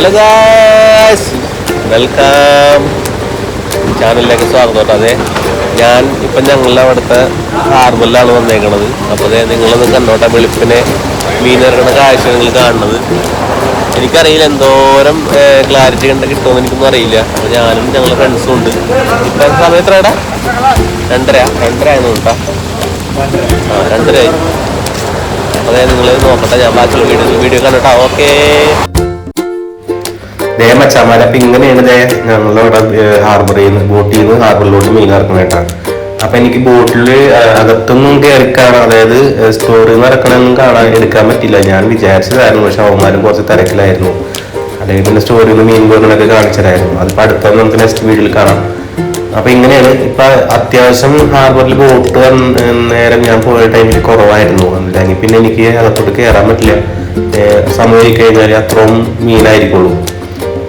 Hello guys welcome ചാനലിലേക്ക് സ്വാഗതം കേട്ടോ. അതെ ഞാൻ ഇപ്പം ഞങ്ങളുടെ അവിടുത്തെ ഹാർബറിലാണ് വന്നേക്കണത്. അപ്പോൾ അതെ നിങ്ങളൊന്ന് കണ്ടോട്ടെ വെളുപ്പിനെ മീനിറങ്ങുന്ന കാഴ്ച നിങ്ങൾ കാണുന്നത്. എനിക്കറിയില്ല എന്തോരം ക്ലാരിറ്റി കണ്ട കിട്ടുമെന്ന് എനിക്കൊന്നും അറിയില്ല. അപ്പോൾ ഞാനും ഞങ്ങളുടെ ഫ്രണ്ട്സും ഉണ്ട്. ഇപ്പം സമയം എത്രയാടാ? രണ്ടര രണ്ടര ആയിരുന്നു കേട്ടോ. ആ രണ്ടര ആയി അതെ നിങ്ങൾ നോക്കട്ടെ ഞാൻ ബാക്കിയുള്ള വീഡിയോ വീഡിയോ കണ്ടിട്ടാ ഓക്കേ. ദേ മച്ചാമാരെ അപ്പൊ ഇങ്ങനെയാണ് ദേ ഞങ്ങളവിടെ ഹാർബറിൽ നിന്ന് ബോട്ടിൽ നിന്ന് ഹാർബറിലോട്ട് മീൻ ഇറക്കണേട്ടാ അപ്പൊ എനിക്ക് ബോട്ടിൽ അകത്തൊന്നും കയറി കാണാൻ അതായത് സ്റ്റോറിൽ നിന്ന് ഇറക്കണമെന്നും കാണാൻ എടുക്കാൻ പറ്റില്ല. ഞാൻ വിചാരിച്ചതായിരുന്നു പക്ഷെ അവന്മാരും കുറച്ച് തിരക്കിലായിരുന്നു. അല്ലെങ്കിൽ പിന്നെ സ്റ്റോറിൽ നിന്ന് മീൻ പോകുന്നതൊക്കെ കാണിച്ചതായിരുന്നു. അതിപ്പോ അടുത്ത നമുക്ക് നെക്സ്റ്റ് വീഡിയോയിൽ കാണാം. അപ്പൊ ഇങ്ങനെയാണ് ഇപ്പൊ അത്യാവശ്യം ഹാർബറിൽ ബോട്ട് നേരം ഞാൻ പോയ ടൈമിൽ കുറവായിരുന്നു. അല്ലെങ്കിൽ പിന്നെ എനിക്ക് അകത്തോട്ട് കയറാൻ പറ്റില്ല. സമയം കഴിഞ്ഞാൽ അത്രയും മീനായിരിക്കുള്ളൂ.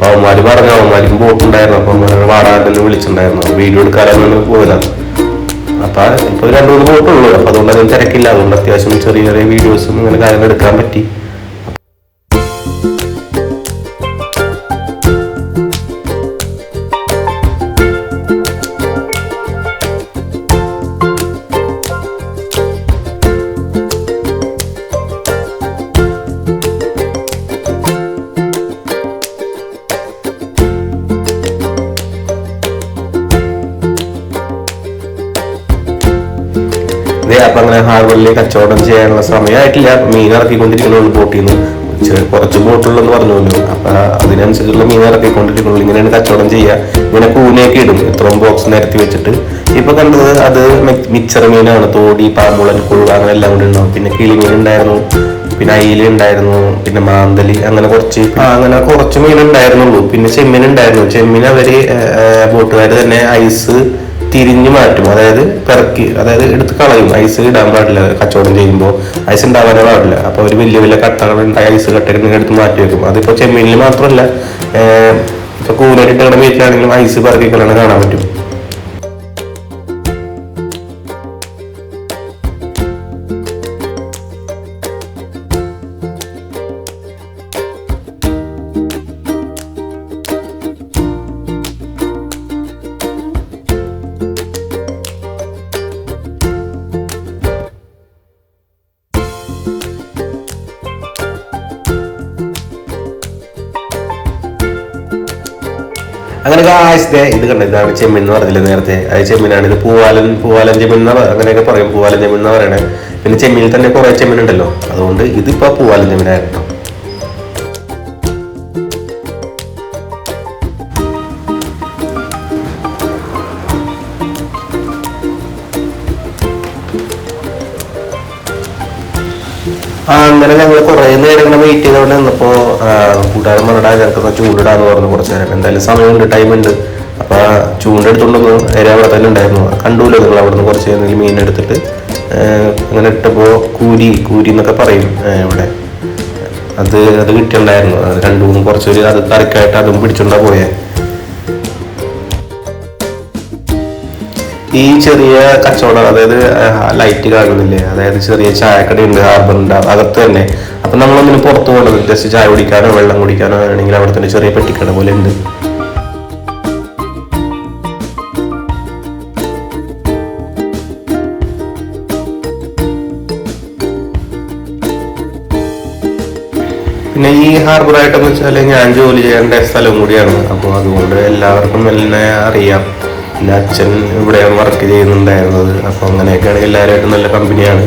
അവന്മാര് പറഞ്ഞു അവന്മാരിക്കും പോയിട്ടുണ്ടായിരുന്നു അപ്പൊ വാടാണ്ടെന്ന് വിളിച്ചിട്ടുണ്ടായിരുന്നു. വീഡിയോ എടുക്കാനൊന്നും പോയില്ല അപ്പൊ ഇപ്പൊ രണ്ടു മൂന്ന് ബോട്ടുള്ളൂ അപ്പൊ അതുകൊണ്ട് അതൊന്നും തിരക്കില്ല. അതുകൊണ്ട് അത്യാവശ്യം ചെറിയ ചെറിയ വീഡിയോസും ഇങ്ങനെ കാര്യങ്ങൾ എടുക്കാൻ പറ്റി. അപ്പൊ അങ്ങനെ ഹാർബറിൽ കച്ചവടം ചെയ്യാനുള്ള സമയമായിട്ടില്ല മീൻ ഇറക്കിക്കൊണ്ടിരിക്കുന്നുള്ളൂ ബോട്ടിൽ നിന്ന് കുറച്ച് ബോട്ടുള്ളെന്ന് പറഞ്ഞല്ലോ അപ്പൊ അതിനനുസരിച്ചുള്ള മീൻ ഇറക്കിക്കൊണ്ടിരിക്കുന്നുള്ളൂ ഇങ്ങനെയാണ് കച്ചവടം ചെയ്യുക ഇങ്ങനെ കൂനയൊക്കെ ഇടും. ഇത്രയും ബോക്സ് നിരത്തി വെച്ചിട്ട്. ഇപ്പൊ കണ്ടത് അത് മിച്ചർ മീനാണ്. തോടി പാമ്പുളൻ കുഴുവ അങ്ങനെ എല്ലാം കൂടി ഉണ്ടാവും. പിന്നെ കിളിമീൻ ഉണ്ടായിരുന്നു. പിന്നെ അയില ഉണ്ടായിരുന്നു. പിന്നെ മാന്തലി. അങ്ങനെ കുറച്ച് അങ്ങനെ കുറച്ച് മീൻ ഉണ്ടായിരുന്നുള്ളൂ. പിന്നെ ചെമ്മീൻ ഉണ്ടായിരുന്നു. ചെമ്മീൻ അവർ ബോട്ടുകാർ തന്നെ ഐസ് തിരിഞ്ഞു മാറ്റും. അതായത് പിറക്കി അതായത് എടുത്ത് കളയും. ഐസ് ഇടാൻ പാടില്ല കച്ചവടം ചെയ്യുമ്പോൾ ഐസ് ഉണ്ടാവാനേ പാടില്ല. അപ്പോൾ ഒരു വലിയ വലിയ കട്ടകൾ ഐസ് കട്ടകൾ എടുത്ത് മാറ്റി വെക്കും. അതിപ്പോൾ ചെമ്മീനിൽ മാത്രമല്ല ഇപ്പോൾ ഇപ്പൊ കൂനരിട്ട് വീട്ടിലാണെങ്കിലും ഐസ് പറക്കി കളയണ കാണാൻ പറ്റും. അങ്ങനെ ആഴ്ചത്തെ ഇത് കണ്ട ഇതാണ് ചെമ്മീൻ എന്ന് പറഞ്ഞില്ല നേരത്തെ? അത് ചെമ്മീനാണ് ഇത് പൂവാലൻ പൂവാലൻ ചെമ്മീൻ എന്ന് അങ്ങനെയൊക്കെ പറയും പൂവാലൻ ചെമ്മീൻ എന്ന് പറയണേ. പിന്നെ ചെമ്മീനിൽ തന്നെ കുറെ ചെമ്മീൻ ഉണ്ടല്ലോ. അതുകൊണ്ട് ഇതിപ്പോ പൂവാലൻ ചെമ്മീനായിരുന്നു. അങ്ങനെ ഞങ്ങൾ കുറേ നേരം ഇങ്ങനെ വെയിറ്റ് ചെയ്തോണ്ട് നിന്നപ്പോ കൂട്ടുകാരൻ പറഞ്ഞാ ഞങ്ങൾക്ക് ചൂണ്ടിടാന്ന് പറഞ്ഞു കുറച്ച് നേരം. എന്തായാലും സമയമുണ്ട് ടൈമുണ്ട് അപ്പൊ ചൂണ്ടെടുത്തോണ്ടൊന്ന് നേരെ അവിടെ തന്നെ ഉണ്ടായിരുന്നു. കണ്ടൂല്ലോ നിങ്ങൾ അവിടെ നിന്ന് കുറച്ച് എന്തെങ്കിലും മീൻ എടുത്തിട്ട്. അങ്ങനെ ഇട്ടപ്പോൾ കൂരി കൂരി എന്നൊക്കെ പറയും ഇവിടെ. അത് അത് കിട്ടിയിട്ടുണ്ടായിരുന്നു. അത് രണ്ടു മൂന്ന് കുറച്ചൊരു അത് കറിക്കായിട്ട് അതും പിടിച്ചോണ്ടാ പോയേ. ഈ ചെറിയ കച്ചവടം അതായത് ലൈറ്റ് കാണുന്നില്ലേ അതായത് ചെറിയ ചായക്കട ഉണ്ട് ഹാർബർ ഉണ്ട് അകത്ത് തന്നെ. അപ്പൊ നമ്മളൊന്നിന് പുറത്ത് പോകേണ്ടത് ജസ്റ്റ് ചായ കുടിക്കാനോ വെള്ളം കുടിക്കാനോ ആണെങ്കിൽ അവിടെ തന്നെ ചെറിയ പെട്ടിക്കട പോലെ ഉണ്ട്. പിന്നെ ഈ ഹാർബറായിട്ടെന്ന് വെച്ചാൽ ഞാൻ ജോലി ചെയ്യേണ്ട സ്ഥലം കൂടിയാണ്. അപ്പോൾ അതുകൊണ്ട് എല്ലാവർക്കും എന്നെ അറിയാം. എന്റെ അച്ഛൻ ഇവിടെയാണ് വർക്ക് ചെയ്യുന്നുണ്ടായിരുന്നത്. അപ്പോൾ അങ്ങനെയൊക്കെയാണെങ്കിൽ എല്ലാവരുമായിട്ടും നല്ല കമ്പനിയാണ്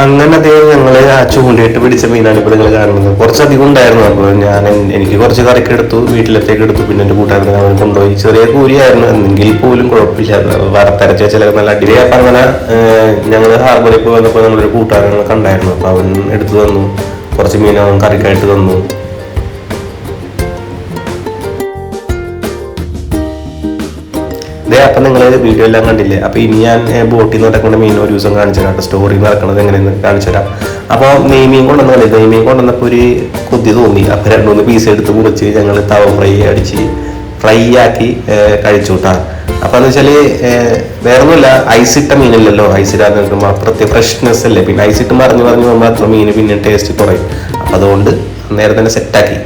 അങ്ങനെ അദ്ദേഹം ഞങ്ങളെ ആ ചൂണ്ടയിട്ട് പിടിച്ച മീനാണ് ഇപ്പോൾ നിങ്ങൾ കാണുന്നത്. കുറച്ചധികം ഉണ്ടായിരുന്നു. അപ്പോൾ ഞാൻ എനിക്ക് കുറച്ച് കറിക്ക് എടുത്തു വീട്ടിലത്തേക്ക് എടുത്തു. പിന്നെ എന്റെ കൂട്ടുകാരനെ അവൻ കൊണ്ടുപോയി. ചെറിയ കൂലിയായിരുന്നു എന്നെങ്കിൽ പോലും കുഴപ്പമില്ല വറുത്തരച്ച ചില നല്ല അടിപൊളി. അപ്പം അങ്ങനെ ഞങ്ങൾ ഹാർബറിൽ പോയി വന്നപ്പോൾ നമ്മളൊരു കൂട്ടുകാരനെ കണ്ടായിരുന്നു. അപ്പോൾ അവൻ എടുത്തു തന്നു. കുറച്ച് മീൻ അവൻ കറിക്കായിട്ട് തന്നു. അപ്പൊ നിങ്ങൾ വീഡിയോ എല്ലാം കണ്ടില്ലേ? അപ്പോൾ ഇനി ഞാൻ ബോട്ടിൽ നിന്ന് നടക്കുന്ന മീൻ ഒരു ദിവസം കാണിച്ചു കേട്ടോ. സ്റ്റോറി നടക്കുന്നത് എങ്ങനെയെന്ന് കാണിച്ചു തരാം അപ്പോൾ നെയ്മീൻ കളി നെയ്മീൻ കൊണ്ടുവന്നപ്പോൾ ഒരു കൊതി തോന്നി. അപ്പോൾ രണ്ട് മൂന്ന് പീസ് എടുത്ത് മുറിച്ച് ഞങ്ങൾ തവ ഫ്രൈ അടിച്ച് ഫ്രൈ ആക്കി കഴിച്ചു കൂട്ടാ അപ്പൊ എന്ന് വെച്ചാൽ വേറെ വേറൊന്നുമില്ല. ഐസ് ഇട്ട മീനല്ലല്ലോ. ഐസ് ഇടാതെ അപ്പുറത്തെ ഫ്രഷ്നെസ് അല്ലേ? പിന്നെ ഐസ് ഇട്ട് മറിഞ്ഞ് മറിഞ്ഞ് പോകുമ്പോൾ അത്ര മീന് പിന്നെ ടേസ്റ്റ് കുറയും. അപ്പൊ അതുകൊണ്ട് നേരെ തന്നെ സെറ്റാക്കി